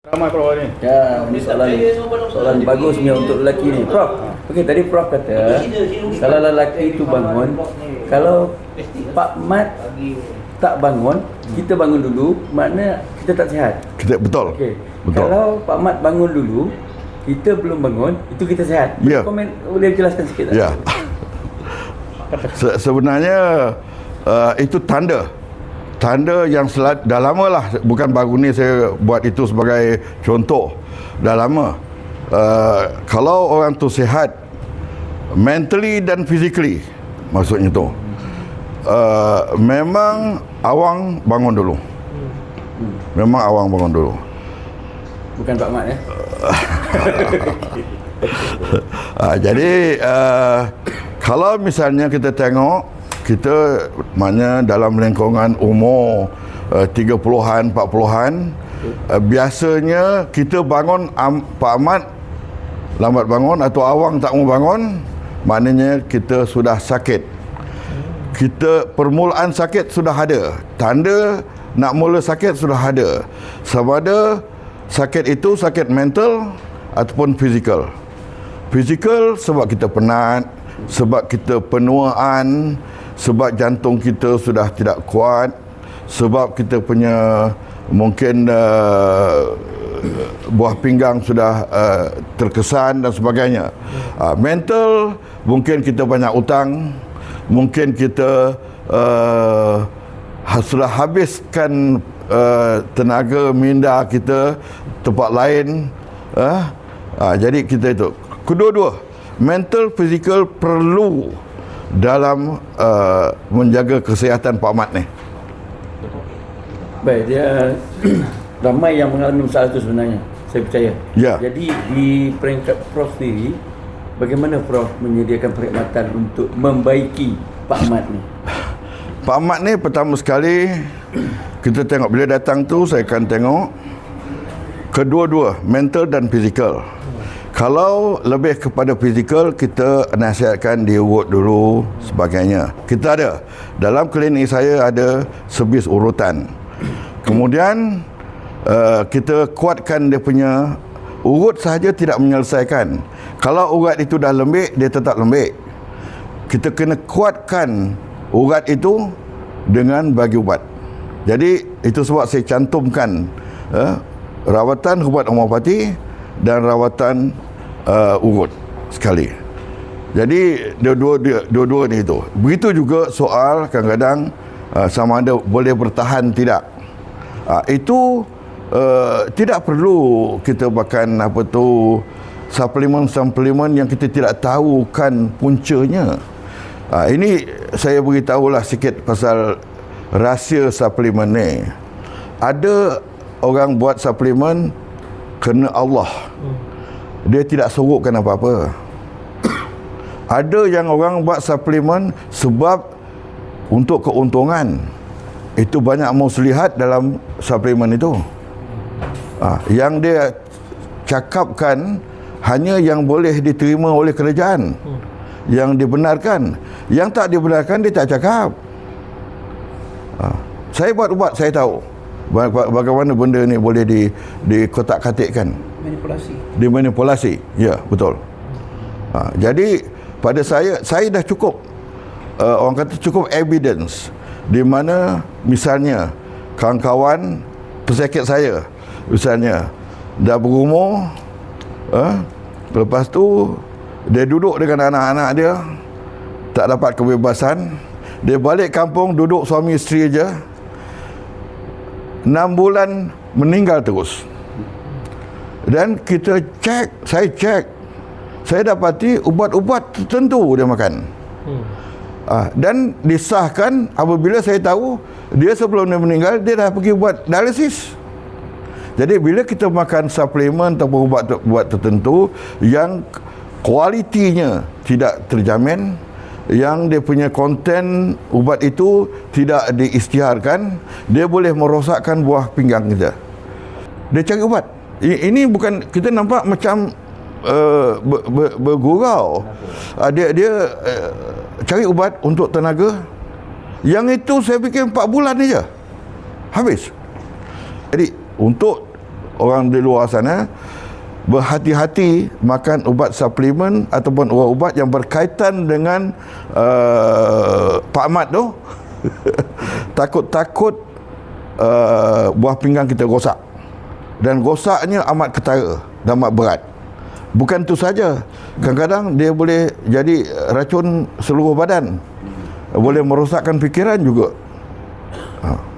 Ramai Prof ni. Ya, ini soalan soalan bagus ni untuk lelaki ni. Prof, okey tadi Prof kata kalau lelaki itu bangun, kalau Pak Mat tak bangun, kita bangun dulu, makna kita tak sihat. Kita betul. Okey. Betul. Kalau Pak Mat bangun dulu, kita belum bangun, itu kita sihat. Ya. Komen boleh jelaskan sikit tak? Ya. Se- sebenarnya uh, itu tanda. Tanda yang sel- dah lama lah bukan baru ni saya buat itu sebagai contoh. Dah lama. Uh, kalau orang tu sihat mentally dan physically maksudnya tu. Uh, memang awang bangun dulu. Memang awang bangun dulu. Bukan Pak Mat ya. Ah, jadi uh, kalau misalnya kita tengok kita maknanya dalam lingkungan umur uh, 30-an 40-an uh, biasanya kita bangun um, Pak Ahmad lambat bangun atau awang tak mau bangun maknanya kita sudah sakit. Kita permulaan sakit sudah ada. Tanda nak mula sakit sudah ada. Sama ada sakit itu sakit mental ataupun fizikal. Fizikal sebab kita penat sebab kita penuaan sebab jantung kita sudah tidak kuat sebab kita punya mungkin uh, buah pinggang sudah uh, terkesan dan sebagainya. Uh, mental mungkin kita banyak utang mungkin kita uh, sudah habiskan uh, tenaga minda kita tempat lain uh, uh, jadi kita itu kedua-dua mental fizikal perlu dalam uh, menjaga kesihatan Pak Mat ni Baik, dia ramai yang mengalami masalah itu sebenarnya. Saya percaya. Ya. Jadi di peringkat Prof sendiri, bagaimana Prof menyediakan perkhidmatan untuk membaiki Pak Mat ni? Pak Mat ni pertama sekali kita tengok bila datang tu saya akan tengok kedua-dua mental dan fizikal. Kalau lebih kepada fizikal kita nasihatkan dia urut dulu sebagainya. Kita ada dalam klinik saya ada sebis urutan. Kemudian uh, kita kuatkan dia punya urut sahaja tidak menyelesaikan. Kalau urat itu dah lembik dia tetap lembik. Kita kena kuatkan urat itu dengan bagi ubat. Jadi itu sebab saya cantumkan uh, rawatan ubat homopati dan rawatan uh, urut sekali. Jadi dua-dua dua-dua ni itu. Begitu juga soal kadang-kadang uh, sama ada boleh bertahan tidak. Uh, itu uh, tidak perlu kita makan apa tu suplemen-suplemen yang kita tidak tahu kan puncanya. Uh, ini saya beritahulah sikit pasal rahsia suplemen ni. Ada orang buat suplemen kerana Allah. Dia tidak sorokkan apa-apa. Ada yang orang buat suplemen sebab untuk keuntungan. Itu banyak muslihat dalam suplemen itu. Ah, yang dia cakapkan hanya yang boleh diterima oleh kerajaan. Yang dibenarkan. Yang tak dibenarkan dia tak cakap. Ah, saya buat ubat saya tahu Ba- ba- bagaimana benda ni boleh di dikotak-katikkan Manipulasi. dimanipulasi. Ya, betul. Ha, jadi pada saya saya dah cukup uh, orang kata cukup evidence di mana misalnya kawan-kawan pesakit saya misalnya dah berumur uh, lepas tu dia duduk dengan anak-anak dia tak dapat kebebasan dia balik kampung duduk suami isteri aja 6 bulan meninggal terus dan kita cek, saya cek. Saya dapati ubat-ubat tertentu dia makan. Hmm. Ah, dan disahkan apabila saya tahu dia sebelum dia meninggal dia dah pergi buat dialisis. Jadi bila kita makan suplemen atau ubat ubat tertentu yang kualitinya tidak terjamin, yang dia punya konten ubat itu tidak diisytiharkan, dia boleh merosakkan buah pinggang kita. Dia cari ubat. Ini bukan kita nampak macam uh, ber, ber, bergurau. Uh, dia dia uh, cari ubat untuk tenaga. Yang itu saya fikir 4 bulan saja. Habis. Jadi untuk orang di luar sana berhati-hati makan ubat suplemen ataupun ubat-ubat yang berkaitan dengan uh, Pak Mat tu takut-takut uh, buah pinggang kita rosak dan rosaknya amat ketara dan amat berat. Bukan tu saja. Kadang-kadang dia boleh jadi racun seluruh badan. Boleh merosakkan fikiran juga. Ha.